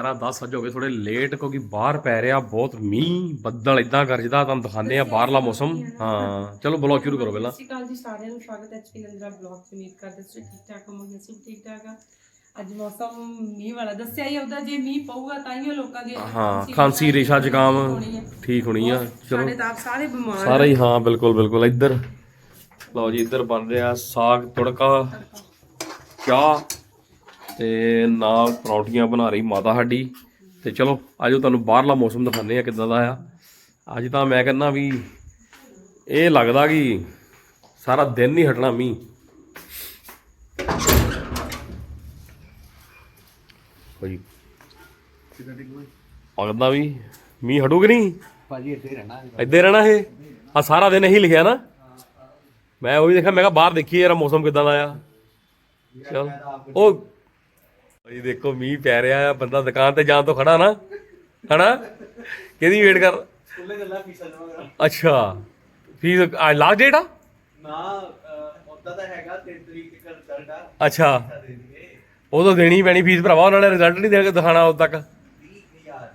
ਗਿਆ 11 10 ਵਜੇ ਹੋ ਗਏ ਥੋੜੇ ਲੇਟ ਕਿਉਂਕਿ ਬਾਹਰ ਪੈ ਰਿਹਾ ਬਹੁਤ ਮੀਂਹ ਬੱਦਲ ਇਦਾਂ ਗਰਜਦਾ ਤੁਹਾਨੂੰ ਦਿਖਾਉਂਦੇ ਆ ਬਾਹਰਲਾ ਮੌਸਮ। ਹਾਂ ਚਲੋ ਬਲੌਗ ਸ਼ੁਰੂ ਕਰੋ ਪਹਿਲਾਂ। ਸਤਿ ਸ਼੍ਰੀ ਅਕਾਲ ਜੀ ਸਾਰਿਆਂ ਨੂੰ ਸਵਾਗਤ ਹੈ ਐਚਪੀ ਨੰਦਰਾ ਬਲੌਗ ਤੇ ਉਮੀਦ ਕਰਦੇ ਤੁਸੀਂ ਠੀਕ ਠਾਕ ਹੋਵੋਗੇ ਠੀਕ ਠਾਕ ਆ ਅੱਜ ਮੌਸਮ ਮੀਂਹ ਵਾਲਾ ਦੱਸਿਆ ਹੀ ਉਹਦਾ ਜੇ ਮੀਂਹ ਪਊਗਾ ਤਾਂ ਹੀ ਲੋਕਾਂ ਦੇ ਹਾਂ ਖਾਂਸੀ ਰੇਸ਼ਾ ਜ਼ੁਕਾਮ। ਠੀਕ ਹੋਣੀ ਆ ਚਲੋ। ਸਾਡੇ ਤਾਂ ਸਾਰੇ ਬਿਮਾਰ ਸਾਰਾ ਹੀ ਹਾਂ ਬਿਲਕੁਲ ਬਿਲਕੁਲ ਇੱਧਰ। ਲਓ ਜੀ ਇੱਧਰ ਬਣ ਰਿਹਾ ਸਾਗ ਤੜਕਾ। ਚਾਹ ਤੇ ਨਾਲ ਪਰੌਂਠੀਆਂ ਬਣਾ ਰਹੀ ਮਾਤਾ ਸਾਡੀ। ਤੇ ਚਲੋ ਆਜੋ ਤੁਹਾਨੂੰ ਬਾਹਰਲਾ ਮੌਸਮ ਦਿਖਾਉਂਦੇ ਆ ਕਿੱਦਾਂ ਦਾ ਆ। ਅੱਜ ਤਾਂ ਮੈਂ ਕਹਿੰਦਾ ਵੀ ਇਹ ਲੱਗਦਾ ਕਿ ਸਾਰਾ ਦਿਨ ਨਹੀਂ ਹਟਣਾ ਮੀਂਹ। ਕੋਈ ਲੱਗਦਾ ਵੀ ਮੀਂਹ ਹਟੂਗਾ ਨਹੀਂ? ਭਾਜੀ ਇੱਥੇ ਰਹਿਣਾ ਹੀ। ਰਹਿਣਾ ਇਹ? ਆ ਸਾਰਾ ਦਿਨ ਇਹੀ ਲਿਖਿਆ ਨਾ। ਮੈਂ ਉਹ ਵੀ ਦੇਖਿਆ ਮੈਂ ਕਿਹਾ ਬਾਹਰ ਦੇਖੀਏ ਯਾਰ ਮੌਸਮ ਕਿਦਾਂ ਦਾ ਆ। ਚਲ। ਉਹ ਭਾਈ ਦੇਖੋ ਮੀਂਹ ਪੈ ਰਿਹਾ ਆ ਬੰਦਾ ਦੁਕਾਨ ਤੇ ਜਾਣ ਤੋਂ ਖੜਾ ਨਾ ਹਨਾ? ਕਿਹਦੀ ਵੇਟ ਕਰ? ਸਕੂਲੇ ਗੱਲਾਂ ਫੀਸਾਂ ਜਮਾ ਅੱਛਾ ਫੀਸ ਲਾਸਟ ਡੇਟ ਆ? ਨਾ ਉਦਾਂ ਤਾਂ ਹੈਗਾ 3 ਤਰੀਕ ਤੱਕ ਰਿਜ਼ਲਟ ਆ। ਅੱਛਾ। ਦੇ ਦੇਣਗੇ ਉਹ ਤਾਂ ਦੇਣੀ ਪੈਣੀ ਫੀਸ ਭਰਾਵਾ ਉਹਨਾਂ ਨੇ ਰਿਜ਼ਲਟ ਨਹੀਂ ਦੇ ਕੇ ਦਿਖਾਣਾ ਉਦੋਂ ਤੱਕ। 30000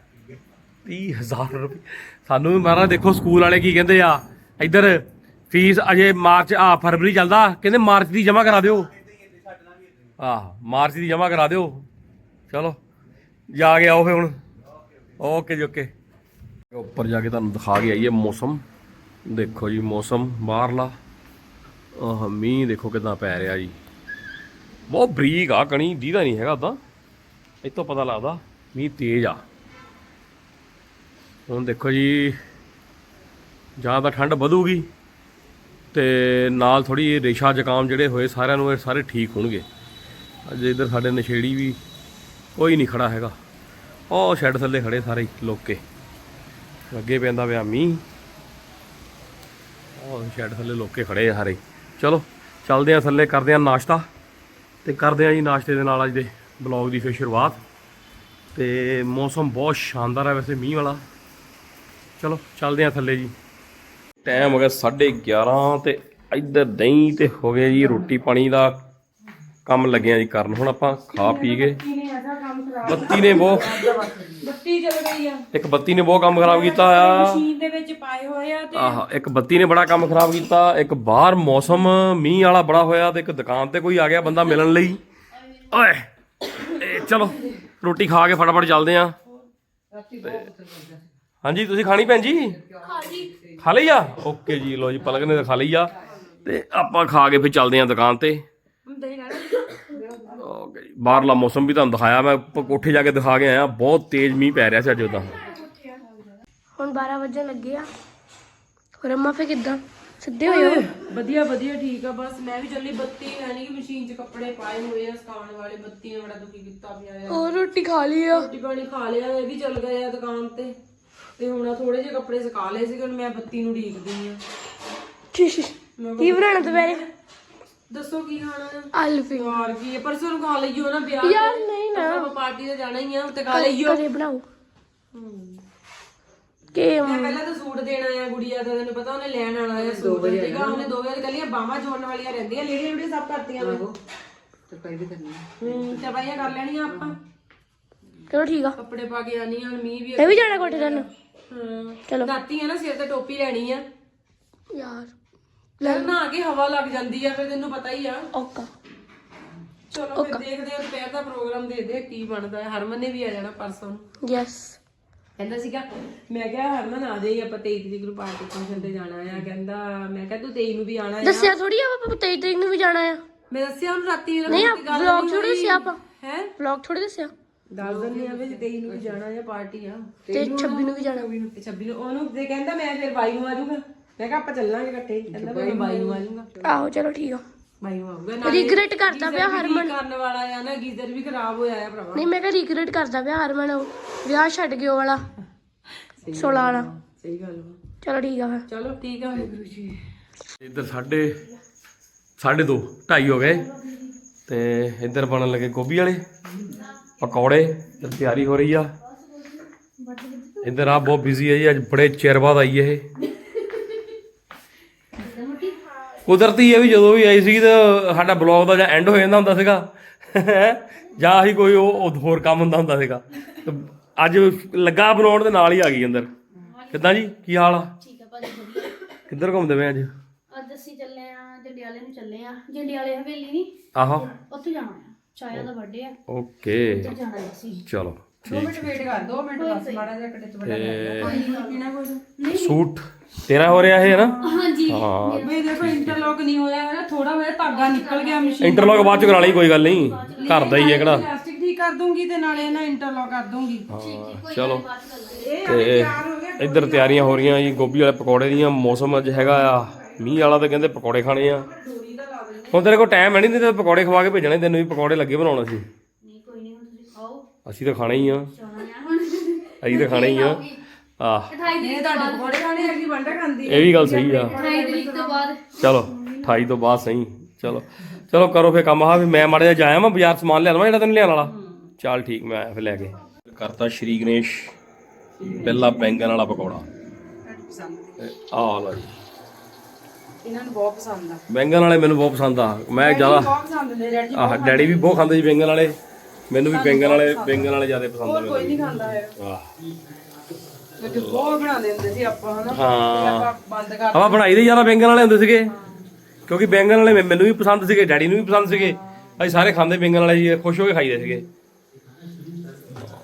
30000 ਰੁਪਏ। ਸਾਨੂੰ ਮਾਰਾ ਦੇਖੋ ਸਕੂਲ ਵਾਲੇ ਕੀ ਕਹਿੰਦੇ ਆ ਇੱਧਰ ਫੀਸ ਅਜੇ ਮਾਰਚ ਆ ਫਰਵਰੀ ਚੱਲਦਾ ਕਹਿੰਦੇ ਮਾਰਚ ਦੀ ਜਮ੍ਹਾਂ ਕਰਾ ਦਿਓ। ਆਹ, ਮਾਰਚ ਦੀ ਜਮ੍ਹਾਂ ਕਰਾ ਦਿਓ। ਚਲੋ, ਜਾ ਕੇ ਆਓ ਫੇ ਹੁਣ। ਓਕੇ ਜੀ, ਓਕੇ। ਉੱਪਰ ਜਾ ਕੇ ਤੁਹਾਨੂੰ ਦਿਖਾ ਕੇ ਆਈਏ ਮੌਸਮ। ਦੇਖੋ ਜੀ, ਮੌਸਮ ਬਾਹਰਲਾ। ਆਹ, ਮੀਂਹ ਦੇਖੋ ਕਿਦਾਂ ਪੈ ਰਿਹਾ ਜੀ। ਬਹੁਤ ਬਰੀਕ ਆ ਕਣੀ, ਦੀਦਾ ਨਹੀਂ ਹੈਗਾ ਉਦਾਂ ਇੱਥੋਂ ਪਤਾ ਲੱਗਦਾ ਮੀਂਹ ਤੇਜ਼ ਆ। ਹੁਣ ਦੇਖੋ ਜੀ, ਜਾਂ ਤਾਂ ਠੰਡ ਵਧੂਗੀ ਤੇ ਨਾਲ ਥੋੜੀ ਰੇਸ਼ਾ ਜ਼ੁਕਾਮ ਜਿਹੜੇ ਹੋਏ ਸਾਰਿਆਂ ਨੂੰ ਇਹ ਸਾਰੇ ਠੀਕ ਹੋਣਗੇ। ਅੱਜ ਇੱਧਰ ਸਾਡੇ ਨਸ਼ੇੜੀ ਵੀ ਕੋਈ ਨਹੀਂ ਖੜਾ ਹੈਗਾ। ਉਹ ਸ਼ੈੱਡ ਥੱਲੇ ਖੜੇ ਸਾਰੇ ਹੀ ਲੋਕੇ ਅੱਗੇ ਪੈਂਦਾ ਪਿਆ ਮੀਂਹ। ਉਹ ਸ਼ੈੱਡ ਥੱਲੇ ਲੋਕੇ ਖੜੇ ਆ ਸਾਰੇ। ਚਲੋ, ਚੱਲਦੇ ਆ ਥੱਲੇ, ਕਰਦੇ ਆ ਨਾਸ਼ਤਾ। ਤੇ ਕਰਦੇ ਆ ਜੀ ਨਾਸ਼ਤੇ ਦੇ ਨਾਲ ਅੱਜ ਦੇ ਬਲੌਗ ਦੀ ਫਿਰ ਸ਼ੁਰੂਆਤ। ਤੇ ਮੌਸਮ ਬਹੁਤ ਸ਼ਾਨਦਾਰ ਹੈ ਵੈਸੇ ਮੀਂਹ ਵਾਲਾ। ਚਲੋ, ਚੱਲਦੇ ਆ ਥੱਲੇ ਜੀ। ਟਾਈਮ ਹੋ ਗਿਆ 11:30 ਤੇ ਇੱਧਰ ਦਹੀਂ ਤੇ ਹੋ ਗਿਆ ਜੀ ਰੋਟੀ ਪਾਣੀ ਦਾ। ਕੰਮ ਲੱਗਿਆ ਜੀ ਕਰਨ। ਹੁਣ ਆਪਾਂ ਖਾ ਪੀ ਖਰਾਬ ਬੱਤੀ ਨੇ ਬਹੁਤ ਬੱਤੀ ਚੱਲ ਗਈ ਆ। ਇੱਕ ਬੱਤੀ ਨੇ ਬਹੁਤ ਕੰਮ ਖਰਾਬ ਕੀਤਾ ਆ। ਮਸ਼ੀਨ ਦੇ ਵਿੱਚ ਪਾਏ ਹੋਏ ਆ ਤੇ ਆਹ ਇੱਕ ਬੱਤੀ ਨੇ ਬੜਾ ਕੰਮ ਖਰਾਬ ਕੀਤਾ। ਇੱਕ ਬਾਹਰ ਮੌਸਮ ਮੀਂਹ ਵਾਲਾ ਬੜਾ ਹੋਇਆ ਤੇ ਇੱਕ ਦੁਕਾਨ ਤੇ ਕੋਈ ਆ ਗਿਆ ਬੰਦਾ ਮਿਲਣ ਲਈ। ਓਏ ਚਲੋ ਰੋਟੀ ਖਾ ਕੇ ਫਟਾਫਟ ਚੱਲਦੇ ਆ। ਹਾਂਜੀ ਤੁਸੀਂ ਖਾਣੀ ਭੈਣ ਜੀ? ਖਾ ਲਈ ਆ? ਓਕੇ ਜੀ ਲੋ ਜੀ ਪਲਕ ਨੇ ਤਾਂ ਖਾ ਲਈ ਆ। ਤੇ ਆਪਾਂ ਖਾ ਕੇ ਫਿਰ ਚੱਲਦੇ ਆ ਦੁਕਾਨ ਤੇ। ਬਾਹਰਲਾ ਮੌਸਮ ਵੀ ਤੁਹਾਨੂੰ ਦਿਖਾਇਆ ਮੈਂ ਕੋਠੇ ਜਾ ਕੇ ਦਿਖਾ ਕੇ ਆਇਆ ਬਹੁਤ ਤੇਜ਼ ਮੀਂਹ ਪੈ ਰਿਹਾ ਸੀ ਅੱਜ ਉਦਾਂ ਹੁਣ 12 ਵਜੇ ਲੱਗੇ ਆ। ਹੋਰ ਅੰਮਾ ਫੇ ਕਿੱਦਾਂ? ਸਿੱਧੇ ਹੋਏ ਹੋ? ਵਧੀਆ ਵਧੀਆ ਠੀਕ ਆ ਬਸ ਮੈਂ ਵੀ ਚੱਲੀ ਬੱਤੀ ਹੈ ਨਹੀਂ ਕਿ ਮਸ਼ੀਨ 'ਚ ਕੱਪੜੇ ਪਾਏ ਹੋਏ ਆ ਸੁਕਾਉਣ ਵਾਲੇ ਬੱਤੀ ਨੇ ਬੜਾ ਦੁਖੀ ਕੀਤਾ ਪਿਆ ਆ। ਹੋਰ ਰੋਟੀ ਖਾ ਲਈ ਆ? ਰੋਟੀ ਪਾਣੀ ਖਾ ਲਿਆ ਇਹ ਵੀ ਚੱਲ ਗਏ ਆ ਦੁਕਾਨ ਤੇ। ਤੇ ਹੁਣ ਥੋੜੇ ਜਿਹੇ ਕੱਪੜੇ ਸੁਕਾ ਲਏ ਸੀ ਹੁਣ ਮੈਂ ਬੱਤੀ ਨੂੰ ਢੀਕਦੀ ਆ। ਕੀ ਬਣਾਉਣਾ ਦੁਪਹਿਰੇ? ਦੱਸੋ ਕੀ ਖਾਣਾ ਆ? ਆਲੂ ਪੀ ਯਾਰ ਕੀ ਹੈ ਪਰਸੋਂ ਨੂੰ ਖਾ ਲਈਓ ਨਾ ਵਿਆਹ ਯਾਰ ਨਹੀਂ ਨਾ। ਆਪਾਂ ਪਾਰਟੀ ਤੇ ਜਾਣਾ ਹੀ ਆ ਤੇ ਖਾ ਲਈਓ। ਘਰੇ ਬਣਾਓ। ਕਿ ਮੈਂ ਪਹਿਲਾਂ ਤਾਂ ਸੂਟ ਦੇਣਾ ਆ ਗੁੜੀਆ ਦਾ ਤੈਨੂੰ ਪਤਾ ਉਹਨੇ ਲੈਣ ਆਣਾ ਆ ਸੂਟ। ਠੀਕ ਆ ਉਹਨੇ ਦੋ ਵਜੇ ਕੱਲੀਆਂ ਬਾਹਾਂ ਜੋੜਨ ਵਾਲੀਆਂ ਰਹਿੰਦੀਆਂ ਲੇਡੀ ਲੇਡੀ ਸਭ ਕਰਤੀਆਂ ਮੈਂ ਤਰਪਾਈ ਵੀ ਕਰਨੀ ਹੂੰ ਤਰਪਾਈਆਂ ਕਰ ਲੈਣੀਆਂ ਆਪਾਂ। ਚਲੋ ਠੀਕ ਆ। ਕੱਪੜੇ ਪਾ ਕੇ ਆਣੀ ਹੁਣ ਮੀਂਹ ਵੀ ਇਹ ਵੀ ਜਾਣਾ ਕੋਠੇ ਤੁਹਾਨੂੰ ਹਾਂ। ਚਲੋ। ਰਾਤੀ ਆ ਨਾ ਸਿਰ ਤੇ ਟੋਪੀ ਲੈਣੀ ਆ। ਯਾਰ। ਲੈ ਨਾ ਕੇ ਹਵਾ ਲੱਗ ਜਾਂਦੀ ਆ ਫਿਰ ਤੈਨੂੰ ਪਤਾ ਹੀ ਆ। ਓਕਾ। ਚਲੋ ਫਿਰ ਦੇਖਦੇ ਆ ਦੁਪਹਿਰ ਦਾ ਪ੍ਰੋਗਰਾਮ ਦੇ ਦੇ ਕੀ ਬਣਦਾ ਹੈ। ਹਰਮਨ ਨੇ ਵੀ ਆ ਜਾਣਾ ਪਰਸੋਂ ਨੂੰ। ਯੈਸ ਕਹਿੰਦਾ ਸੀਗਾ ਮੈਂ ਕਿਹਾ ਹਰਮਨ ਆ ਜਾਈ ਆਪਾਂ 23 ਤਰੀਕ ਨੂੰ ਪਾਰਟੀ ਫੰਕਸ਼ਨ ਤੇ ਜਾਣਾ ਆ। ਕਹਿੰਦਾ ਮੈਂ ਕਿਹਾ ਤੂੰ 23 ਨੂੰ ਵੀ ਆਣਾ ਆ। ਦੱਸਿਆ ਥੋੜੀ ਆ ਆਪਾਂ 23 ਤਰੀਕ ਨੂੰ ਵੀ ਜਾਣਾ ਆ? ਮੈਂ ਦੱਸਿਆ ਉਹਨੂੰ ਰਾਤੀ ਨਹੀਂ ਆ ਵਲੌਗ ਥੋੜੀ ਦੱਸਿਆ ਆਪਾਂ। ਹੈ? ਵਲੌਗ ਥੋੜੀ ਦੱਸਿਆ। ਦੱਸ ਦਿੰਦੇ ਆ ਵੀ 23 ਨੂੰ ਵੀ ਜਾਣਾ ਆ ਪਾਰਟੀ ਆ। ਤੇ 26 ਨੂੰ ਵੀ ਜਾਣਾ। ਤੇ 26 ਨੂੰ ਉਹਨੂੰ ਤੇ ਕਹਿੰਦਾ ਮੈਂ ਫਿਰ 22 ਨੂੰ ਆ ਜਾਊਗਾ। ਮੈਂ ਕਿਹਾ ਆਪਾਂ ਚੱਲਾਂਗੇ ਇਕੱਠੇ। ਕਹਿੰਦਾ ਮੈਂ 22 ਨੂੰ ਆ ਜਾਊਗਾ। ਆਹੋ ਚਲੋ ਠੀਕ ਆ। 22 ਨੂੰ ਆਊਗਾ। ਨਾਲੇ ਰਿਗਰੇਟ ਕਰਦਾ ਪਿਆ ਗੀਜ਼ਰ ਵੀ ਹਰਮਨ। ਕਰਨ ਵਾਲਾ ਆ ਨਾ ਗੀਜ਼ਰ ਵੀ ਖਰਾਬ ਹੋਇਆ ਆ ਭਰਾਵਾ। ਨਹੀਂ ਮੈਂ ਕਿਹਾ ਰਿਗਰੇਟ ਕਰਦਾ ਪਿਆ ਹਰਮਨ। ਉਹ ਵਿਆਹ ਛੱਡ ਗਿਆ ਉਹ ਵਾਲਾ 16 ਵਾਲਾ। ਸਹੀ ਗੱਲ ਵਾ ਚਲੋ ਠੀਕ ਆ ਫਿਰ। ਚਲੋ ਠੀਕ ਆ। ਵਾਹਿਗੁਰੂ ਜੀ। ਇੱਧਰ ਸਾਢੇ ਸਾਢੇ ਦੋ ਢਾਈ ਹੋ ਗਏ। ਤੇ ਇੱਧਰ ਬਣਨ ਲੱਗੇ ਗੋਭੀ ਵਾਲੇ ਪਕੌੜੇ ਤੇ ਤਿਆਰੀ ਹੋ ਰਹੀ ਆ। ਇੱਧਰ ਆ ਬਹੁਤ ਬਿਜ਼ੀ ਹੈ ਜੀ ਅੱਜ ਬੜੇ ਚਿਰ ਬਾਅਦ ਆਈ ਇਹ। ਕੁਦਰਤੀ ਇਹ ਵੀ ਜਦੋਂ ਵੀ ਆਈ ਸੀ ਤਾਂ ਸਾਡਾ ਬਲੌਗ ਦਾ ਜਾਂ ਐਂਡ ਹੋ ਜਾਂਦਾ ਹੁੰਦਾ ਸੀਗਾ। ਜਾਂ ਹੀ ਕੋਈ ਉਹ ਹੋਰ ਕੰਮ ਹੁੰਦਾ ਹੁੰਦਾ ਸੀਗਾ। ਅੱਜ ਲੱਗਾ ਬਣਾਉਣ ਦੇ ਨਾਲ ਹੀ ਆ ਗਈ ਅੰਦਰ। ਕਿੱਦਾਂ ਜੀ? ਕੀ ਹਾਲ ਆ? ਠੀਕ ਆ ਭਾਜੀ ਵਧੀਆ। ਕਿੱਧਰ ਘੁੰਮਦੇ ਪਏ ਅੱਜ? ਅੱਜ ਅਸੀਂ ਚੱਲੇ ਆ ਜੰਡਿਆਲੇ ਨੂੰ ਚੱਲੇ ਆ। ਜੰਡਿਆਲੇ ਹਵੇਲੀ ਨਹੀਂ ਆਹੋ। ਉੱਥੇ ਜਾਣਾ ਆ। ਚਾਇਆ ਦਾ ਬਰਥਡੇ ਆ। ਓਕੇ। ਉੱਥੇ ਜਾਣਾ ਹੈ ਅਸੀਂ। ਚਲੋ ਦੋ ਮਿੰਟ ਵੇਟ ਕਰ ਦੋ ਮਿੰਟ ਬਸ ਮਾੜਾ ਜਿਹਾ ਕੱਟੇ ਚ ਬੜਾ ਪਾਣੀ ਪੀਣਾ ਕੁਝ ਸੂਟ। ਤੇਰਾ ਹੋ ਰਿਹਾ ਇਹ ਹੈ ਨਾ? ਹਾਂਜੀ। ਹਾਂ। ਬਈ ਦੇਖੋ ਇੰਟਰਲੌਕ ਨਹੀਂ ਹੋਇਆ ਹੈ ਨਾ ਥੋੜਾ ਹੋਇਆ ਧਾਗਾ ਨਿਕਲ ਗਿਆ ਮਸ਼ੀਨ ਇੰਟਰਲੌਕ ਬਾਅਦ ਚ ਕਰਾ ਲਈ ਕੋਈ ਗੱਲ ਨਹੀਂ। ਘਰ ਦਾ ਹੀ ਹੈ ਕਿਹੜਾ? ਪਲਾਸਟਿਕ ਠੀਕ ਕਰ ਦੂੰਗੀ ਤੇ ਨਾਲੇ ਨਾ ਇੰਟਰਲੌਕ ਕਰ ਦੂੰਗੀ। ਹਾਂ ਚਲੋ। ਇਹ ਤੇ ਤਿਆਰ ਹੋ ਗਿਆ। ਇੱਧਰ ਤਿਆਰੀਆਂ ਹੋ ਰਹੀਆਂ ਜੀ ਗੋਭੀ ਵਾਲੇ ਪਕੌੜੇ ਦੀਆਂ ਮੌਸਮ ਅੱਜ ਹੈਗਾ ਆ ਮੀਂਹ ਵਾਲਾ ਤਾਂ ਕਹਿੰਦੇ ਪਕੌੜੇ ਖਾਣੇ ਆ। ਹੁਣ ਤੇਰੇ ਕੋਲ ਟਾਈਮ ਹੈ ਨਹੀਂ ਤੇ ਪਕੌੜੇ ਖਵਾ ਕੇ ਭੇਜਣੇ ਤੈਨੂੰ ਵੀ ਪਕੌੜੇ ਲੱਗੇ ਬਣਾਉਣਾ ਸੀ ਨਹੀਂ ਕੋਈ ਨਹੀਂ ਹੁਣ ਤੁਸੀਂ ਖਾਓ। ਅਸੀਂ ਤਾਂ ਖਾਣੇ ਹੀ ਆ। ਹੁਣ ਅਸੀਂ ਤਾਂ ਖਾਣੇ ਹੀ ਆ। ਆਹ। 28 ਇਹ ਤੁਹਾਡੇ ਪਕੌੜੇ ਖਾਣੇ ਅਗਲੀ ਵੰਡਾ ਖਾਂਦੀ ਇਹ ਵੀ ਗੱਲ ਸਹੀ ਆ। 28 ਤਰੀਕ ਤੋਂ ਬਾਅਦ। ਚਲੋ 28 ਤੋਂ ਬਾਅਦ ਸਹੀ। ਚਲੋ। ਚਲੋ ਕਰੋ ਫੇ ਕੰਮ। ਆ ਵੀ ਮੈਂ ਮਾੜਾ ਜਿਹਾ ਜਾਇਆ ਮੈਂ ਬਾਜ਼ਾਰ ਸਮਾਨ ਲਿਆ ਲਵਾਂ ਜਿਹੜਾ ਤੈਨੂੰ ਲਿਆਉਣ ਵਾਲਾ। ਚੱਲ ਠੀਕ ਮੈਂ ਆਇਆ ਫਿਰ ਲੈ ਕੇ। ਕਰਤਾ ਸ਼੍ਰੀ ਗਣੇਸ਼ ਪਹਿਲਾ ਬੈਂਗਣ ਵਾਲਾ ਪਕੌੜਾ। ਆ ਲਓ ਜੀ। ਇਹਨਾਂ ਨੂੰ ਬਹੁਤ ਪਸੰਦ ਆ। ਬੈਂਗਣ ਵਾਲੇ ਮੈਨੂੰ ਬਹੁਤ ਪਸੰਦ ਆ। ਮੈਂ ਜ਼ਿਆਦਾ ਬਹੁਤ ਪਸੰਦ ਨੇ ਡੈਡੀ ਜੀ ਆਹ ਡੈਡੀ ਵੀ ਬਹੁਤ ਖਾਂਦੇ ਸੀ ਬੈਂਗਣ ਵਾਲੇ। ਮੈਨੂੰ ਵੀ ਬੈਂਗਣ ਵਾਲੇ ਬੈਂਗਣ ਵਾਲੇ ਜ਼ਿਆਦਾ ਪਸੰਦ ਆ ਕੋਈ ਨਹੀਂ ਖਾਂਦਾ ਹੈ ਆਹ। ਕਿਉਂਕਿ ਬਹੁਤ ਬਣਾਉਂਦੇ ਹੁੰਦੇ ਸੀ ਆਪਾਂ ਹਨਾ? ਹਾਂ। ਆਪਾਂ ਬੰਦ ਕਰ ਆਪਾਂ ਬਣਾਈ ਦੇ ਜ਼ਿਆਦਾ ਬੈਂਗਣ ਵਾਲੇ ਹੁੰਦੇ ਸੀਗੇ। ਕਿਉਂਕਿ ਬੈਂਗਣ ਵਾਲੇ ਮੈ- ਮੈਨੂੰ ਵੀ ਪਸੰਦ ਸੀਗੇ ਡੈਡੀ ਨੂੰ ਵੀ ਪਸੰਦ ਸੀਗੇ। ਅਸੀਂ ਸਾਰੇ ਖਾਂਦੇ ਬੈਂਗਣ ਵਾਲੇ ਜੀ ਖੁਸ਼ ਹੋ ਕੇ ਖਾਈਦੇ ਸੀਗੇ।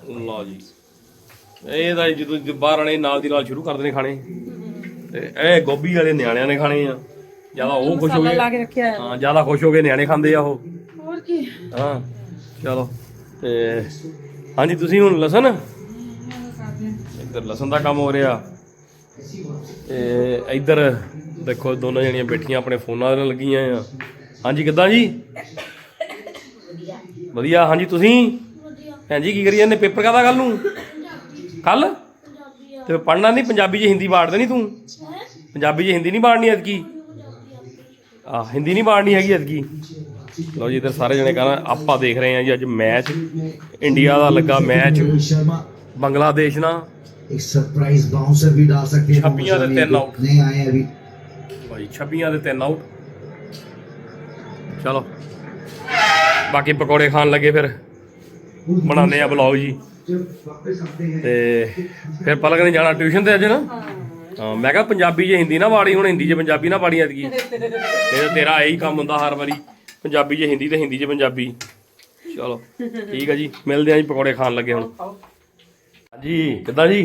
ਲਓ ਜੀ। ਇਹ ਤਾਂ ਜਦੋਂ ਜ- ਬਾਹਰ ਵਾਲੇ ਨਾਲ ਦੀ ਨਾਲ ਸ਼ੁਰੂ ਕਰਦੇ ਨੇ ਖਾਣੇ। ਤੇ ਇਹ ਗੋਭੀ ਵਾਲੇ ਨਿਆਣਿਆਂ ਨੇ ਖਾਣੇ ਆ। ਜ਼ਿਆਦਾ ਉਹ ਖੁਸ਼ ਹੋ ਗਏ। ਲਾ ਕੇ ਰੱਖਿਆ ਹੈ। ਹਾਂ ਜ਼ਿਆਦਾ ਖੁਸ਼ ਹੋ ਗਏ ਨਿਆਣੇ ਖਾਂਦੇ ਆ ਉਹ। ਹੋਰ ਕੀ? ਹਾਂ ਚਲੋ। ਤੇ ਹਾਂਜੀ ਤੁਸੀਂ ਹੁਣ ਲਸਣ? ਇੱਧਰ ਲਸਣ ਦਾ ਕੰਮ ਹੋ ਰਿਹਾ। ਤੇ ਇੱਧਰ ਦੇਖੋ ਦੋਨੋਂ ਜਣੀਆਂ ਬੈਠੀਆਂ ਆਪਣੇ ਫੋਨਾਂ ਨਾਲ ਲੱਗੀਆਂ ਆ। ਹਾਂਜੀ, ਕਿੱਦਾਂ ਜੀ? ਵਧੀਆ। ਹਾਂਜੀ, ਤੁਸੀਂ? ਹਾਂਜੀ ਕੀ ਕਰੀ ਜਾਂਦੇ? ਪੇਪਰ ਕਾਦਾ ਕੱਲ ਨੂੰ? ਕੱਲ ਤੇ ਪੜਨਾ ਨਹੀਂ? ਪੰਜਾਬੀ ਚ ਹਿੰਦੀ ਬਾੜਦੇ ਨਹੀਂ ਤੂੰ? ਪੰਜਾਬੀ ਚ ਹਿੰਦੀ ਨਹੀਂ ਬਾੜਨੀ ਐਤਕੀ? ਆ ਹਿੰਦੀ ਨਹੀਂ ਬਾੜਨੀ ਹੈਗੀ ਐਤਕੀ? ਲਓ ਜੀ, ਇੱਧਰ ਸਾਰੇ ਜਣੇ ਕਹਿੰਦਾ, ਆਪਾਂ ਦੇਖ ਰਹੇ ਹਾਂ ਜੀ, ਅੱਜ ਮੈਚ ਇੰਡੀਆ ਦਾ ਲੱਗਾ ਮੈਚ। ਬੰਗਲਾਦੇਸ਼ ਨਾਲ। एक सरप्राइज बाउंसर भी डाल सकते हैं छप्पियां मोहम्मद देते हैं शमी आउट। नहीं आए अभी ਭਾਈ 26 ਦੇ ਤਿੰਨ ਆਊਟ ਚਲੋ ਬਾਕੀ ਪਕੌੜੇ ਖਾਣ ਲੱਗੇ ਫਿਰ ਬਣਾਉਂਦੇ ਆ ਬਲੌਗ ਜੀ जब वापस आते हैं ਤੇ ਫਿਰ ਪਲਕ ਨੇ ਜਾਣਾ ਟਿਊਸ਼ਨ ਤੇ ਅੱਜ ਨਾ ਹਾਂ ਮੈਂ ਕਿਹਾ ਪੰਜਾਬੀ 'ਚ ਹਿੰਦੀ ਨਾ ਬਾੜੀ ਹੁਣ ਹਿੰਦੀ 'ਚ ਪੰਜਾਬੀ ਨਾ ਬਾੜੀ ਐਤਕੀ ਇਹ ਤਾਂ ਤੇਰਾ ਇਹੀ ਕੰਮ ਹੁੰਦਾ ਹਰ ਵਾਰੀ ਪੰਜਾਬੀ 'ਚ ਹਿੰਦੀ ਤੇ ਹਿੰਦੀ 'ਚ ਪੰਜਾਬੀ ਚਲੋ ਠੀਕ ਆ ਜੀ ਮਿਲਦੇ ਆ ਜੀ ਪਕੌੜੇ ਖਾਣ ਲੱਗੇ ਹੁਣ ਜੀ ਕਿੱਦਾਂ ਜੀ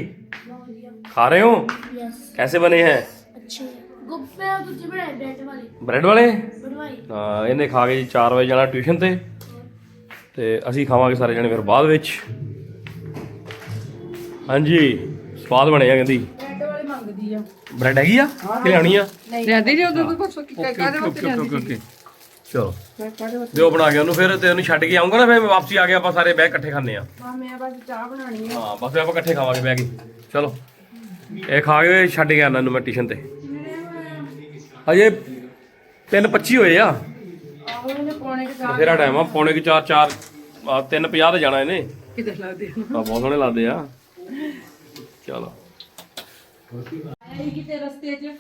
ਖਾ ਰਹੇ ਹੋ ਯੈਸ कैसे बने हैं ਅੱਛੇ ਗੁੱਪੇ ਉਹ ਦੂਜੇ ਬਣਾਏ ਬ੍ਰੈਡ ਵਾਲੇ ब्रेड वाले ਬਣਵਾਏ ਹਾਂ ਇਹਨੇ ਖਾ ਕੇ ਜੀ 4 ਵਜੇ ਜਾਣਾ ਟਿਊਸ਼ਨ ਤੇ ਤੇ ਅਸੀਂ ਖਾਵਾਂਗੇ ਸਾਰੇ ਜਣੇ ਫਿਰ ਬਾਅਦ ਵਿੱਚ ਹਾਂਜੀ ਸਵਾਦ ਬਣੇ ਆ ਕਹਿੰਦੀ ਬ੍ਰੈਡ ਵਾਲੇ ਮੰਗਦੀ ਆ ਬ੍ਰੈਡ ਹੈਗੀ ਆ ਕਿ ਲਿਆਉਣੀ ਆ ਰਹਿੰਦੀ ਜੀ ਉਦੋਂ ਕੋਈ ਪੁੱਛੋ ਕਿ ਕਾਹਦੇ ਓਕੇ ਓਕੇ ਓਕੇ ਓਕੇ ਚਲੋ। ਦਿਓ ਬਣਾ ਕੇ ਉਹਨੂੰ ਫਿਰ ਤੇ ਉਹਨੂੰ ਛੱਡ ਕੇ ਆਉਂਗਾ ਨਾ ਫਿਰ ਮੈਂ ਵਾਪਸੀ ਆ ਕੇ ਆਪਾਂ ਸਾਰੇ ਬਹਿ ਇਕੱਠੇ ਖਾਂਦੇ ਆ ਆ ਬਸ ਚਾਹ ਬਣਾਣੀ ਆ। ਹਾਂ ਬਸ ਆਪਾਂ ਇਕੱਠੇ ਖਾਵਾਂਗੇ ਬਹਿ ਕੇ। ਚਲੋ। ਇਹ ਖਾ ਕੇ ਛੱਡ ਕੇ ਆਣਾ ਇਹਨੂੰ ਮੈਂ ਟਿਊਸ਼ਨ ਤੇ। ਅਜੇ 3:25 ਹੋਏ ਆ। ਬਥੇਰਾ ਟਾਈਮ ਆ ਪੌਣੇ ਕਿ 4 4 3:50 ਤੇ ਜਾਣਾ ਇਹਨੇ। ਕਿਤੇ ਲੱਗਦੇ ਆ। ਬਹੁਤ ਸੋਹਣੇ ਲੱਗਦੇ ਆ। ਚਲੋ।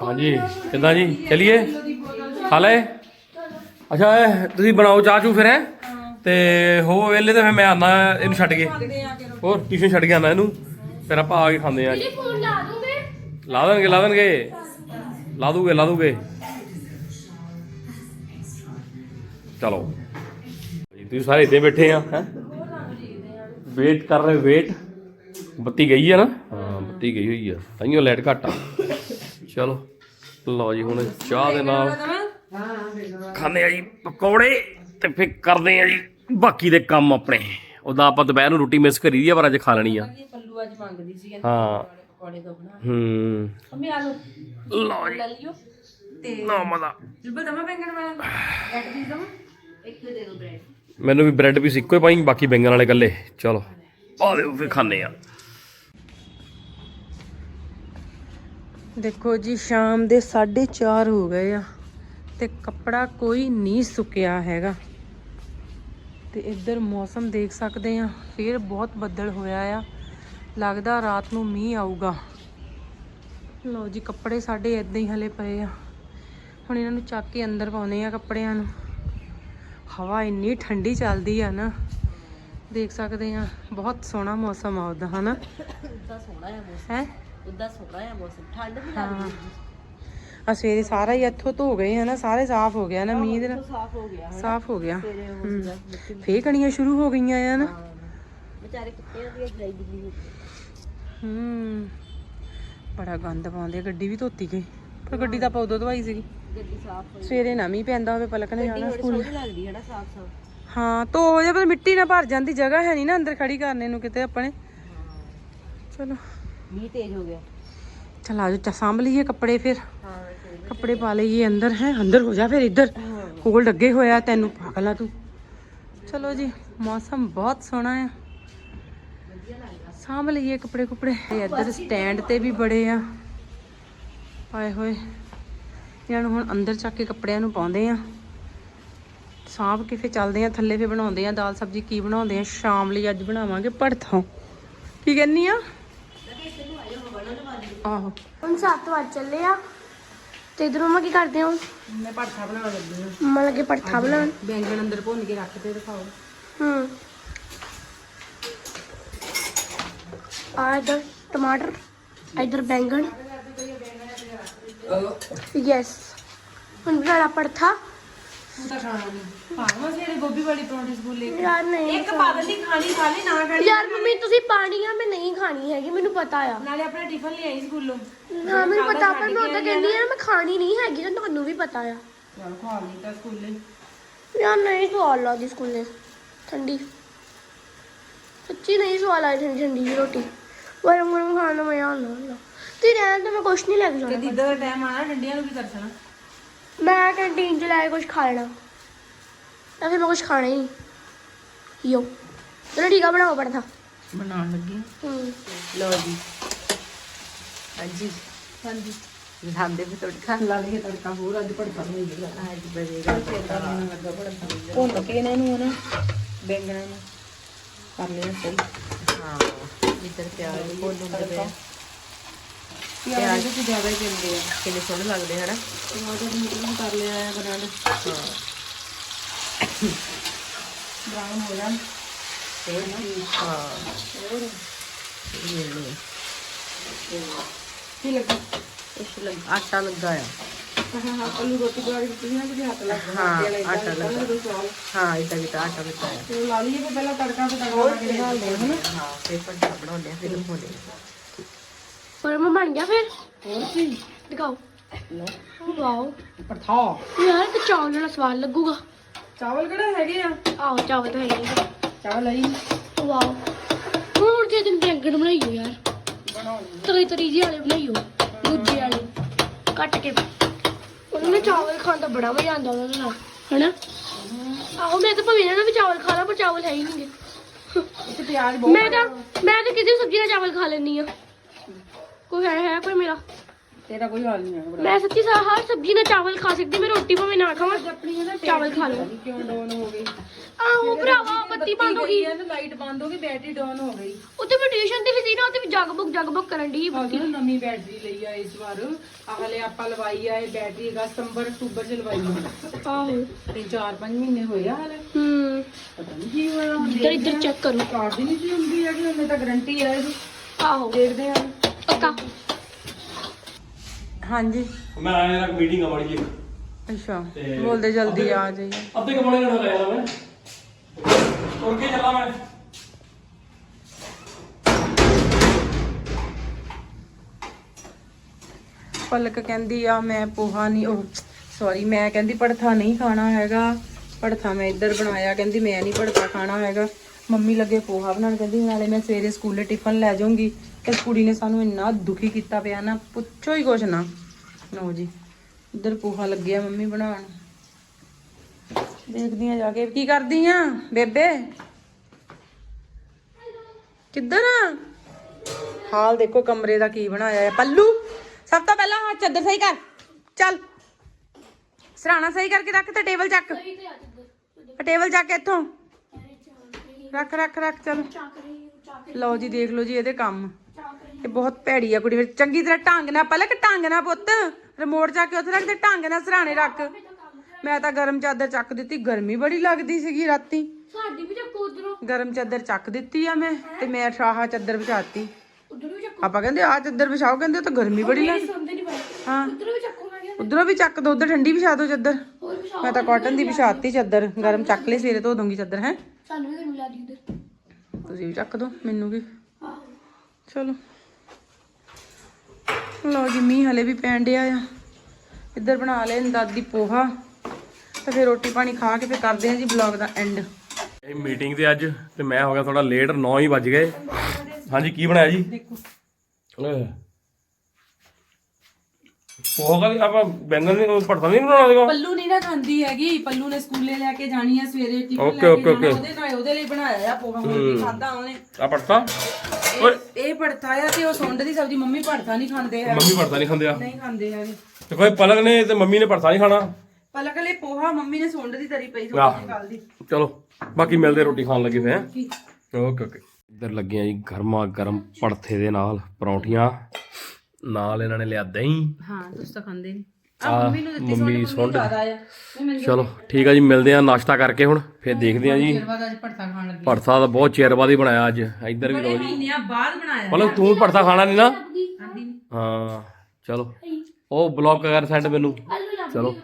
ਹਾਂਜੀ। ਕਿੱਦਾਂ ਜੀ? ਚਲਿਏ? ਖਾ ਲਏ? ਅੱਛਾ ਇਹ ਤੁਸੀਂ ਬਣਾਓ ਚਾਹ ਚੂ ਫਿਰ ਹੈ? ਤੇ ਹੋ ਵੇਲੇ ਤੇ ਫਿਰ ਮੈਂ ਆਣਾ ਇਹਨੂੰ ਛੱਡ ਕੇ। ਹੋਰ ਟਿਊਸ਼ਨ ਛੱਡ ਕੇ ਆਣਾ ਇਹਨੂੰ। ਫਿਰ ਆਪਾਂ ਆ ਕੇ ਖਾਂਦੇ ਆ। ਫੋਨ ਲਾ ਦੂੰਗੇ। ਲਾ ਦੇਣਗੇ ਲਾ ਦੇਣਗੇ। ਲਾ ਦੂਗੇ ਲਾ ਦੂਗੇ। ਚਲੋ। ਜੀ, ਤੁਸੀਂ ਸਾਰੇ ਇੱਥੇ ਬੈਠੇ ਆ ਹੈ? ਵੇਟ ਕਰ ਰਹੇ ਵੇਟ ਬੱਤੀ ਗਈ ਆ ਨਾ? ਹਾਂ ਬੱਤੀ ਗਈ ਹੋਈ ਆ। ਤਾਈਓ ਲਾਈਟ ਘੱਟ ਆ। ਚਲੋ। ਲਓ ਜੀ ਹੁਣ ਚਾਹ ਦੇ ਨਾਲ ਖਾਂਦੇ ਆ ਜੀ ਪਕੌੜੇ ਤੇ ਫਿਰ ਕਰਦੇ ਆ ਜੀ ਬਾਕੀ ਦੇ ਕੰਮ ਆਪਣੇ। ਉਹਦਾ ਆਪਾਂ ਦੁਪਹਿਰ ਨੂੰ ਰੋਟੀ ਮਿਸ ਕਰੀ ਦੀ ਆ ਪਰ ਅੱਜ ਖਾ ਲੈਣੀ ਆ। ਇਹ ਪੱਲੂ ਅੱਜ ਮੰਗਦੀ ਸੀ ਹਾਂ। ਪਕੌੜੇ ਦੋ ਬਣਾ ਹੂੰ। ਮੰਮੀ ਆ ਲਓ। ਲਓ ਜੀ। ਲੈ ਲਿਓ ਤੇ ਨਾ ਮਜ਼ਾ। ਜਿੱਬਲ ਦਮਾ ਬੈਂਗਣ ਵਾਲਾ? ਬ੍ਰੈਡ ਪੀਸ ਦਮਾ ਇੱਕ ਦੇ ਦੋ ਬ੍ਰੈਡ। ਮੈਨੂੰ ਵੀ ਬ੍ਰੈਡ ਪੀਸ ਇੱਕੋ ਹੀ ਪਾਈ ਬਾਕੀ ਬੈਂਗਣ ਵਾਲੇ ਗੱਲੇ ਚਲੋ। ਆ ਦਿਓ ਫਿਰ ਖਾਣੇ ਆ। ਦੇਖੋ ਜੀ ਸ਼ਾਮ ਦੇ 4:30 ਹੋ ਗਏ ਆ। ਤੇ ਕੱਪੜਾ ਕੋਈ ਨਹੀਂ ਸੁੱਕਿਆ ਹੈਗਾ। ਤੇ ਇੱਧਰ ਮੌਸਮ ਦੇਖ ਸਕਦੇ ਆ ਫੇਰ ਬਹੁਤ ਬੱਦਲ ਹੋਇਆ ਆ। ਲੱਗਦਾ ਰਾਤ ਨੂੰ ਮੀਂਹ ਆਊਗਾ। ਲਓ ਜੀ ਕੱਪੜੇ ਸਾਡੇ ਇਦਾਂ ਹੀ ਹਲੇ ਪਏ ਆ। ਹੁਣ ਇਹਨਾਂ ਨੂੰ ਚੱਕ ਕੇ ਅੰਦਰ ਪਾਉਣੇ ਆ ਕੱਪੜਿਆਂ ਨੂੰ। ਹਵਾ ਇੰਨੀ ਠੰਡੀ ਚੱਲਦੀ ਆ ਨਾ। ਦੇਖ ਸਕਦੇ ਆ ਬਹੁਤ ਸੋਹਣਾ ਮੌਸਮ ਆ ਉਹਦਾ ਹਨਾ? ਉਦਾਂ ਸੋਹਣਾ ਹੈ ਮੌਸਮ। ਹੈ? ਉਦਾਂ ਸੋਹਣਾ ਹੈ ਮੌਸਮ। ਠੰਡ ਵੀ ਹਾਂ। ਲੱਗਦੀ ਆ ਸਵੇਰੇ ਸਾਰਾ ਹੀ ਇੱਥੋਂ ਧੋ ਗਏ ਆ ਨਾ ਸਾਰੇ ਸਾਫ਼ ਹੋ ਗਿਆ ਨਾ ਮੀਂਹ ਦੇ ਨਾਲ ਸਾਫ਼ ਹੋ ਗਿਆ ਸਾਫ਼ ਹੋ ਗਿਆ। ਫੇਰ ਕਣੀਆਂ ਸ਼ੁਰੂ ਹੋ ਗਈਆਂ ਆ ਨਾ। ਵਿਚਾਰੇ ਦੀ ਦਿੱਲੀ ਹੋ। ਬੜਾ ਗੰਦ ਪਾਉਂਦੇ ਗੱਡੀ ਵੀ ਧੋਤੀ ਗਈ। ਪਰ ਗੱਡੀ ਤਾਂ ਆਪਾਂ ਉਦੋਂ ਧਵਾਈ ਸੀਗੀ। ਗੱਡੀ ਸਾਫ਼ ਹੋਈ। ਸਵੇਰੇ ਨਾ ਮੀਂਹ ਪੈਂਦਾ ਹੋਵੇ ਪਲਕ ਨੇ ਜਾਣਾ ਸਕੂਲ। ਲੱਗਦੀ ਹੈ ਨਾ ਸਾਫ਼ ਸਾਫ਼। ਹਾਂ ਜੇ ਪਰ ਮਿੱਟੀ ਨਾ ਭਰ ਜਾਂਦੀ ਜਗ੍ਹਾ ਹੈ ਨਹੀਂ ਨਾ ਅੰਦਰ ਖੜੀ ਕਰਨੇ ਨੂੰ ਕਿਤੇ ਆਪਣੇ। ਚਲੋ। ਮੀਂਹ ਤੇਜ਼ ਹੋ ਗਿਆ। ਚਲ ਆਜੋ ਚਾ ਸਾਂਭ ਲਈਏ ਕੱਪੜੇ ਫਿਰ। ਹਾਂ। ਕੱਪੜੇ ਪਾ ਲਈਏ ਅੰਦਰ ਹੈ, ਅੰਦਰ ਹੋ ਜਾ ਫਿਰ ਇੱਧਰ। ਕੋਲ ਲੱਗੇ ਹੋਇਆ ਤੈਨੂੰ, ਪਾਗਲਾ ਤੂੰ। ਚਲੋ ਜੀ, ਮੌਸਮ ਬਹੁਤ ਸੋਹਣਾ ਆ। ਸਾਂਭ ਲਈਏ ਕੱਪੜੇ ਕੁਪੜੇ। ਇੱਧਰ ਸਟੈਂਡ ਤੇ ਵੀ ਬੜੇ ਆ। ਆਏ ਹੋਏ। ਇਹਨਾਂ ਨੂੰ ਹੁਣ ਅੰਦਰ ਚੱਕ ਕੇ ਕੱਪੜਿਆਂ ਨੂੰ ਪਾਉਂਦੇ ਆ। ਸਾਂਭ ਕੇ ਫਿਰ ਚੱਲਦੇ ਆ, ਥੱਲੇ ਫਿਰ ਬਣਾਉਂਦੇ ਆ ਦਾਲ ਸਬਜ਼ੀ, ਕੀ ਬਣਾਉਂਦੇ ਆ, ਸ਼ਾਮ ਲਈ ਅੱਜ ਬਣਾਵਾਂਗੇ ਭੜਥਾ। ਕੀ ਕਹਿੰਨੀ ਆ? ਆਹੋ। ਹੁਣ 7 ਵਜੇ ਚੱਲੇ ਆ। ਤੇ ਇਧਰ ਮਮਾ ਕੀ ਕਰਦੇ ਹੋ? ਮੈਂ ਭੜਥਾ ਬਣਾਉਣ ਲੱਗੀ ਹਾਂ। ਮਮਾ ਲੱਗੇ ਪਰਥਾ ਬਣਾਉਣ। ਬੈਂਗਣ ਅੰਦਰ ਭੁੰਨ ਕੇ ਰੱਖ ਤੇ ਦਿਖਾਓ। ਹੂੰ। ਆ ਇਧਰ ਟਮਾਟਰ ਇਧਰ ਬੈਂਗਣ। ਯੈਸ ਹੁਣ ਬਣਾਣਾ ਪਰਥਾ। ਤੂੰ ਤਾਂ ਖਾਣਾ ਨਹੀਂ। ਭਾਵੇਂ ਸਵੇਰੇ ਗੋਭੀ ਵਾਲੀ ਪਰੌਂਠੀ ਸਕੂਲ ਲੈ ਯਾਰ ਨਹੀਂ ਇੱਕ ਪਾ ਦਿੰਦੀ ਖਾਣੀ ਖਾਲੀ ਨਾ ਖਾਣੀ। ਯਾਰ ਮੰਮੀ ਤੁਸੀਂ ਪਾਣੀ ਆ ਮੈਂ ਨਹੀਂ ਖਾਣੀ ਹੈਗੀ ਮੈਨੂੰ ਪਤਾ ਆ। ਨਾਲੇ ਆਪਣਾ ਟਿਫਨ ਲੈ ਆਈ ਸਕੂਲੋਂ। ਹਾਂ ਮੈਨੂੰ ਪਤਾ ਪਰ ਮੈਂ ਉਦੋਂ ਕਹਿੰਦੀ ਆ ਮੈਂ ਖਾਣੀ ਨਹੀਂ ਹੈਗੀ ਤਾਂ ਤੁਹਾਨੂੰ ਵੀ ਪਤਾ ਆ। ਯਾਰ ਖਾ ਲਈ ਤਾਂ ਸਕੂਲੇ। ਯਾਰ ਨਹੀਂ ਸਵਾਲ ਲੱਗਦੀ ਸਕੂਲੇ ਠੰਡੀ। ਸੱਚੀ ਨਹੀਂ ਸਵਾਲ ਆਈ ਠੰਡੀ ਠੰਡੀ ਰੋਟੀ। ਗਰਮ ਗਰਮ ਖਾਣ ਦਾ ਮਜ਼ਾ ਆਉਂਦਾ ਹੁੰਦਾ। ਤੇ ਰਹਿਣ ਤਾਂ ਮੈਂ ਕੁਛ ਨਹੀਂ ਲੈ ਕੇ ਤੇ ਜਾਣਾ ਦੀਦਾ ਦਾ ਟਾਈਮ ਆਣਾ ਡੰਡੀਆਂ ਨੂੰ ਕੀ ਕਰਸਣਾ ਮੈਂ ਕੰਟੀਨ ਚ ਲੈ ਕੇ ਕੁਛ ਖਾ ਲੈਣਾ। ਤਾਂ ਫਿਰ ਮੈਂ ਕੁਛ ਖਾਣਾ ਹੀ ਨਹੀਂ। ਯੋ ਚਲੋ ਠੀਕ ਆ ਬਣਾਓ ਪੜਦਾ ਬਣਾਉਣ ਲੱਗੀ। ਹੂੰ। ਲੋ ਜੀ। ਹਾਂਜੀ। ਹਾਂਜੀ। ਲਾਂਦੇ ਵੀ ਤੜਕਾ ਲਾ ਲਈਏ ਤੜਕਾ ਹੋਰ ਅੱਜ ਭੜਕਾ ਨਹੀਂ ਹੋਏਗਾ ਅੱਜ ਬਜੇਗਾ। ਭੁੰਨ ਕੇ ਇਹਨਾਂ ਨੂੰ ਨਾ ਬੈਂਗਣਾਂ ਨੂੰ। ਕਰ ਲਿਆ ਸਹੀ। ਹਾਂ। ਇੱਧਰ ਪਿਆਜ਼ ਭੁੰਨ ਹੁੰਦੇ ਪਏ ਆ। ਪਿਆਜ਼ ਦੇ ਜ਼ਿਆਦਾ ਹੀ ਪੈਂਦੇ ਆ। ਕਿੰਨੇ ਸੋਹਣੇ ਲੱਗਦੇ ਹਨਾ? ਟਮਾਟਰ ਨੂੰ ਮਿਕਸ ਕਰ ਲਿਆ ਹੈ ਬਣਾ ਦੇ ਬਰਾਊਨ ਹੋ ਜਾਣ। ਹਾਂ। ਕੀ ਲੱਗਾ? ਇਸ ਲਈ ਆਟਾ ਲੱਗਾ ਆ। ਆਲੂ ਰੋਟੀ ਬਣਾ ਕੇ ਦਿੱਤੀ ਸੀ ਨਾ ਕਿ ਹੱਥ ਲੱਗ। ਹਾਂ ਆਟਾ ਲੱਗਾ ਹਾਂ ਇਦਾਂ ਕੀਤਾ ਆਟਾ ਲੱਗਾ ਆ। ਤੇ ਲਾ ਲਈਏ ਫਿਰ ਪਹਿਲਾਂ ਤੜਕਾ ਤੇ ਤੜਕਾ ਲਾ ਕੇ ਨਿਕਾਲਦੇ ਹਾਂ ਹਨਾ ਹਾਂ ਫਿਰ ਪੜਤਾ ਬਣਾਉਂਦੇ ਆ ਫਿਰ ਹੋਣੇ ਪਰ ਮੈਂ ਬਣ ਗਿਆ ਫਿਰ ਹੋਰ ਕੀ ਦਿਖਾਓ ਵਾਓ ਪਰਥਾ ਯਾਰ ਤੇ ਚਾਵਲ ਨਾਲ ਸਵਾਦ ਲੱਗੂਗਾ ਚਾਵਲ ਕਿਹੜੇ ਹੈਗੇ ਆ ਆਹੋ ਚਾਵਲ ਤਾਂ ਹੈਗੇ ਆ। ਚਾਵਲ ਆਈ ਵਾਓ ਹੁਣ ਜੇ ਦਿਨ ਬੈਂਗਣ ਬਣਾਈਓ ਯਾਰ ਤਰੀ ਤਰੀ ਜਿਹੇ ਵਾਲੇ ਬਣਾਈਓ ਦੂਜੇ ਵਾਲੇ ਕੱਟ ਕੇ ਉਹਨਾਂ ਨੇ ਚਾਵਲ ਖਾਣ ਦਾ ਬੜਾ ਮਜ਼ਾ ਆਉਂਦਾ ਉਹਨਾਂ ਨਾਲ ਹਨਾ ਆਹੋ ਮੈਂ ਤਾਂ ਭਾਵੇਂ ਇਹਨਾਂ ਨਾਲ ਵੀ ਚਾਵਲ ਖਾ ਲਾਂ ਪਰ ਚਾਵਲ ਹੈ ਹੀ ਨਹੀਂਗੇ ਇੱਥੇ ਪਿਆਜ਼ ਬਹੁਤ ਮੈਂ ਤਾਂ ਮੈਂ ਤਾਂ ਕਿਸੇ ਸਬਜ਼ੀ ਨਾਲ ਚਾਵਲ ਖਾ ਲੈਂਦੀ ਆ ਕੋਈ ਹੈ ਹੈ ਕੋਈ ਮੇਰਾ? ਤੇਰਾ ਕੋਈ ਹਾਲ ਨਹੀਂ ਹੈ ਬੜਾ ਮੈਂ ਸੱਚੀ ਸਾ ਹਰ ਸਬਜ਼ੀ ਨਾਲ ਚਾਵਲ ਖਾ ਸਕਦੀ ਮੈਂ ਰੋਟੀ ਭਾਵੇਂ ਨਾ ਖਾਵਾਂ ਚਾਵਲ ਖਾ ਲਵਾਂ ਕਿਉਂ ਡਾਊਨ ਹੋ ਗਈ। ਆਹੋ ਭਰਾਵਾ ਬੱਤੀ ਬੰਦ ਹੋ ਗਈ। ਤੇ ਲਾਈਟ ਬੰਦ ਹੋ ਗਈ ਬੈਟਰੀ ਡਾਊਨ ਹੋ ਗਈ। ਉੱਥੇ ਮੈਂ ਟਿਊਸ਼ਨ ਤੇ ਵੀ ਸੀ ਨਾ ਉੱਥੇ ਵੀ ਜਗਬੁਕ ਜਗਬੁਕ ਕਰਨ ਦੀ ਬਾਕੀ ਨਾ ਨਵੀਂ ਬੈਟਰੀ ਲਈ ਆ ਇਸ ਵਾਰ। ਆਹਲੇ ਆਪਾਂ ਲਵਾਈ ਆ ਇਹ ਬੈਟਰੀ ਅਗਸਤ ਸਤੰਬਰ ਅਕਤੂਬਰ ਚ ਲਵਾਈ ਆ। ਆਹੋ। ਤੇ 4-5 ਮਹੀਨੇ ਹੋਏ ਆ ਹਾਲੇ। ਹੂੰ। ਪਤਾ ਨਹੀਂ ਕੀ ਹੋਇਆ ਇੱਧਰ ਇੱਧਰ ਚੈੱਕ ਕਰੋ। ਕਾਰਡ ਹੀ ਨਹੀਂ ਸੀ ਹੁੰਦੀ ਹੈਗੀ ਉਹਨੇ ਤਾਂ ਗਾਰੰਟੀ ਆ ਇਹਦੀ। ਆਹੋ। ਦੇਖਦੇ ਆ। ਪੱਕਾ। ਹਾਂਜੀ। ਮੈਂ ਆਇਆ ਇੱਕ ਮੀਟਿੰਗ ਆ ਮਾੜੀ ਜੀ ਅੱਛਾ ਤੇ- ਬੋਲਦੇ ਜਲਦੀ ਆ ਜਾਈਏ। ਅੱਧੇ ਕਮਰੇ ਨਾਲ ਲੈ ਜਾਣਾ ਮੈਂ। ਤੁਰ ਕੇ ਚੱਲਾਂ ਮੈਂ? ਪਲਕ ਕਹਿੰਦੀ ਆ ਮੈਂ ਪੋਹਾ ਨਹੀਂ ਉਹ ਸੌਰੀ ਮੈਂ ਕਹਿੰਦੀ ਪੜਥਾ ਨਹੀਂ ਖਾਣਾ ਹੈਗਾ। ਪੜਥਾ ਮੈਂ ਇੱਧਰ ਬਣਾਇਆ ਕਹਿੰਦੀ ਮੈਂ ਨਹੀਂ ਪੜਥਾ ਖਾਣਾ ਹੈਗਾ। ਮੰਮੀ ਲੱਗੇ ਪੋਹਾ ਬਣਾਉਣ ਕਹਿੰਦੀ ਨਾਲੇ ਮੈਂ ਸਵੇਰੇ ਸਕੂਲੇ ਟਿਫਨ ਲੈ ਜਾਊਂਗੀ। ਤੇ ਕੁੜੀ ਨੇ ਸਾਨੂੰ ਇੰਨਾ ਦੁਖੀ ਕੀਤਾ ਪਿਆ ਨਾ ਪੁੱਛੋ ਹੀ ਕੁਛ ਨਾ। ਲਓ ਜੀ ਇੱਧਰ ਪੋਹਾ ਲੱਗਿਆ ਮੰਮੀ ਬਣਾਉਣ। ਦੇਖਦੀ ਆ ਜਾ ਕੇ ਕੀ ਕਰਦੀ ਆ ਬੇਬੇ? ਕਿੱਧਰ ਆ? ਹਾਲ ਦੇਖੋ ਕਮਰੇ ਦਾ ਕੀ ਬਣਾਇਆ ਹੈ ਪੱਲੂ ਸਭ ਤੋਂ ਪਹਿਲਾਂ ਹਾਂ ਚੱਦਰ ਸਹੀ ਕਰ। ਚੱਲ ਸਰਾਣਾ ਸਹੀ ਕਰਕੇ ਰੱਖ ਤੇ ਟੇਬਲ ਚੱਕ। ਟੇਬਲ ਚੱਕ ਇੱਥੋਂ। ਰੱਖ ਰੱਖ ਰੱਖ ਚਲ। ਲਓ ਜੀ ਦੇਖ ਲਓ ਜੀ ਇਹਦੇ ਕੰਮ। ਇਹ ਬਹੁਤ ਭੈੜੀ ਆ ਕੁੜੀ ਫਿਰ ਚੰਗੀ ਤਰ੍ਹਾਂ ਢੰਗ ਨਾਲ ਪਲਕ ਢੰਗ ਨਾਲ ਪੁੱਤ। ਰਿਮੋਟ ਚੱਕ ਕੇ ਉੱਥੇ ਰੱਖ ਤੇ ਢੰਗ ਨਾਲ ਸਰਾਣੇ ਰੱਖ। ਮੈਂ ਤਾਂ ਗਰਮ ਚਾਦਰ ਚੱਕ ਦਿੱਤੀ ਗਰਮੀ ਬੜੀ ਲੱਗਦੀ ਸੀਗੀ ਰਾਤੀ। ਸਾਡੀ ਵੀ ਚੱਕੋ ਉਧਰੋਂ। ਗਰਮ ਚਾਦਰ ਚੱਕ ਦਿੱਤੀ ਆ ਮੈਂ ਤੇ ਮੈਂ ਆਹ ਚਾਦਰ ਵਿਛਾਤੀ। ਆਪਾਂ ਕਹਿੰਦੇ ਆ ਚਾਦਰ ਵਿਛਾਓ ਕਹਿੰਦੇ ਤਾਂ ਗਰਮੀ ਬੜੀ ਲੱਗ ਸੁਣਦੇ ਨਹੀਂ ਪਏ। ਹਾਂ। ਉਧਰ ਵੀ ਚੱਕੋ ਮੈਂ ਕਿਹਾ ਉਧਰੋਂ ਵੀ ਚੱਕ ਦੋ ਉਧਰ ਠੰਡੀ ਵਿਛਾ ਦੋ ਚਾਦਰ। ਮੈਂ ਤਾਂ ਕਾਟਨ ਦੀ ਵਿਛਾਤੀ ਚਾਦਰ ਗਰਮ ਚੱਕ ਲਈ ਸਵੇਰੇ ਧੋ ਦੂੰਗੀ ਚਾਦਰ ਹੈ। ਸਾਨੂੰ ਵੀ ਗਰਮੀ ਲੱਗਦੀ ਉਧਰ। ਤੁਸੀਂ ਵੀ ਚੱਕ ਦੋ ਮੈਨੂੰ ਵੀ। ਚਲੋ। ਲੋ ਜੀ ਮੀਂਹ ਹਲੇ ਵੀ ਪੈਣ ਡਿਆ ਆ। ਇੱਧਰ ਬਣਾ ਲੈ ਦਾਦੀ ਪੋਹਾ ਤੇ ਫਿਰ ਰੋਟੀ ਪਾਣੀ ਖਾ ਕੇ ਫਿਰ ਕਰਦੇ ਆ ਜੀ ਵਲੌਗ ਦਾ ਐਂਡ ਇਹ ਮੀਟਿੰਗ ਤੇ ਅੱਜ ਤੇ ਮੈਂ ਹੋ ਗਿਆ ਥੋੜਾ ਲੇਟ 9 ਹੀ ਵੱਜ ਗਏ। ਹਾਂਜੀ ਕੀ ਬਣਾਇਆ ਜੀ? ਦੇਖੋ। ਉਹ ਕਹਿੰਦੇ ਆਪਾਂ ਬੈਂਗਣ ਨਹੀਂ ਭਰਤਾ ਨਹੀਂ ਬਣਾਉਣਾ ਸੀਗਾ। ਪੱਲੂ ਨਹੀਂ ਨਾ ਖਾਂਦੀ ਹੈਗੀ ਪੱਲੂ ਨੇ ਸਕੂਲੇ ਲੈ ਕੇ ਜਾਣੀ ਆ ਸਵੇਰੇ ਟਿਫਨ ਲੈ ਕੇ. ਜਾਣਾ ਉਹਦੇ ਨਾਲ ਉਹਦੇ ਲਈ ਬਣਾਇਆ ਆ ਪੋਹਾ ਹੋਰ ਵੀ ਖਾਦਾ ਉਹਨੇ। ਆ ਭਰਤਾ ਇਹ- ਇਹ ਭੜਥਾ ਆ ਤੇ ਉਹ ਸੁੰਡ ਦੀ ਸਬਜ਼ੀ ਮੰਮੀ ਭੜਥਾ ਨਹੀਂ ਖਾਂਦੇ ਹੈ ਮੰਮੀ ਭਰਤਾ ਨਹੀਂ ਖਾਂਦੇ ਆ। ਨਹੀਂ ਖਾਂਦੇ ਹੈਗੇ। ਤੇ ਕੋਈ ਪਲਕ ਨੇ ਤੇ ਮੰਮੀ ਨੇ ਭਰਤਾ ਨਹੀਂ ਖਾਣਾ। ਪਲਕ ਲਈ ਪੋਹਾ ਮੰਮੀ ਨੇ ਸੁੰਡ ਦੀ ਤਰੀ ਪਈ। ਸੋਚੀ ਗੱਲ ਦੀ। ਚਲੋ ਬਾਕੀ ਮਿਲਦੇ ਰੋਟੀ ਖਾਣ ਲੱਗੇ ਫੇ ਓਕੇ ਓਕੇ। ਇੱਧਰ ਲੱਗੇ ਆ ਜੀ ਗਰਮਾ ਗਰਮ ਪੜਥੇ ਦੇ ਨਾਲ ਪਰੌਂਠੀਆਂ। ਨਾਲ ਇਹਨਾਂ ਨੇ ਲਿਆ ਦਹੀਂ। ਹਾਂ ਤੁਸੀਂ ਤਾਂ ਖਾਂਦੇ ਨਹੀਂ ਆ ਮੰਮੀ ਸੁੰਡ ਜ਼ਿਆਦਾ ਆ ਚਲੋ ਠੀਕ ਆ ਜੀ ਮਿਲਦੇ ਆ ਨਾਸ਼ਤਾ ਕਰਕੇ ਹੁਣ ਫਿਰ ਦੇਖਦੇ ਆ ਜੀ। ਫਿਰ ਬਾਅਦ ਅੱਜ ਭੜਥਾ ਖਾਣ ਲੱਗੀ। ਭਰਤਾ ਤਾਂ ਬਹੁਤ ਚਿਰ ਬਾਅਦ ਹੀ ਬਣਾਇਆ ਅੱਜ। ਇੱਧਰ ਵੀ ਲੋ ਜੀ। ਮਹੀਨਿਆਂ ਬਾਅਦ ਬਣਾਇਆ। ਮਤਲਬ ਤੂੰ ਭਰਤਾ ਖਾਣਾ ਨਹੀਂ ਨਾ? ਹਾਂ ਚਲੋ। ਉਹ ਬਲੌਗ ਕਰ ਸੈਂਡ ਮੈਨੂੰ। ਚਲੋ।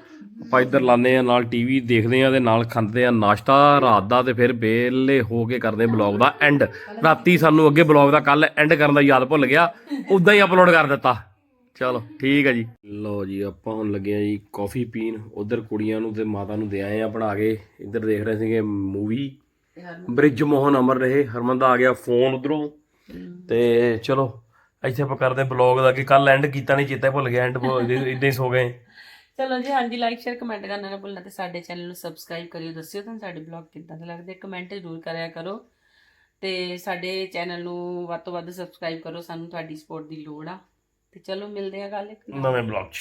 ਆਪਾਂ ਇੱਧਰ ਲਾਨੇ ਆ ਨਾਲ ਟੀਵੀ ਦੇਖਦੇ ਆ ਤੇ ਨਾਲ ਖਾਂਦੇ ਆ ਨਾਸ਼ਤਾ, ਰਾਤ ਦਾ ਤੇ ਫਿਰ ਬੇਲੇ ਹੋ ਕੇ ਕਰਦੇ ਬਲੌਗ ਦਾ ਐਂਡ ਰਾਤੀ ਸਾਨੂੰ ਅੱਗੇ ਬਲੌਗ ਦਾ ਕੱਲ ਐਂਡ ਕਰਨ ਦਾ ਯਾਦ ਭੁੱਲ ਗਿਆ ਉਦਾਂ ਹੀ ਅਪਲੋਡ ਕਰ ਦਿੱਤਾ। ਚਲੋ, ਠੀਕ ਹੈ ਜੀ। ਲੋ ਜੀ, ਆਪਾਂ ਹੁਣ ਲੱਗੇ ਆ ਜੀ ਕਾਫੀ ਪੀਣ। ਉਧਰ ਕੁੜੀਆਂ ਨੂੰ ਤੇ ਮਾਤਾ ਨੂੰ ਦੇ ਆਏ ਆ ਬਣਾ ਕੇ। ਇੱਧਰ ਦੇਖ ਰਹੇ ਸੀਗੇ ਮੂਵੀ ਬ੍ਰਿਜ ਮੋਹਨ ਅਮਰ ਰਹੇ, ਹਰਮਨ ਦਾ ਆ ਗਿਆ ਫੋਨ ਉਧਰੋਂ। ਤੇ ਚਲੋ, ਇੱਥੇ ਆਪਾਂ ਕਰਦੇ ਬਲੌਗ ਦਾ, ਕਿ ਕੱਲ ਐਂਡ ਕੀਤਾ ਨਹੀਂ ਚੇਤਾ ਭੁੱਲ ਗਿਆ ਐਂਡ ਇਦਾਂ ਹੀ ਸੋ ਗਏ। ਚਲੋ ਜੀ, ਹਾਂਜੀ ਲਾਈਕ ਸ਼ੇਅਰ ਕਮੈਂਟ ਕਰਨਾ ਨਾ ਭੁੱਲਣਾ ਤੇ ਸਾਡੇ ਚੈਨਲ ਨੂੰ ਸਬਸਕ੍ਰਾਈਬ ਕਰਿਓ, ਦੱਸਿਓ ਤੁਹਾਨੂੰ ਸਾਡੇ ਬਲੌਗ ਕਿੱਦਾਂ ਦੇ ਲੱਗਦੇ ਕਮੈਂਟ ਜ਼ਰੂਰ ਕਰਿਆ ਕਰੋ ਤੇ ਸਾਡੇ ਚੈਨਲ ਨੂੰ ਵੱਧ ਤੋਂ ਵੱਧ ਸਬਸਕ੍ਰਾਈਬ ਕਰੋ, ਸਾਨੂੰ ਤੁਹਾਡੀ ਸਪੋਰਟ ਦੀ ਲੋੜ ਆ ਤੇ ਚਲੋ ਮਿਲਦੇ ਆ ਗੱਲ ਇੱਕ ਨਵੇਂ ਬਲੌਗ 'ਚ।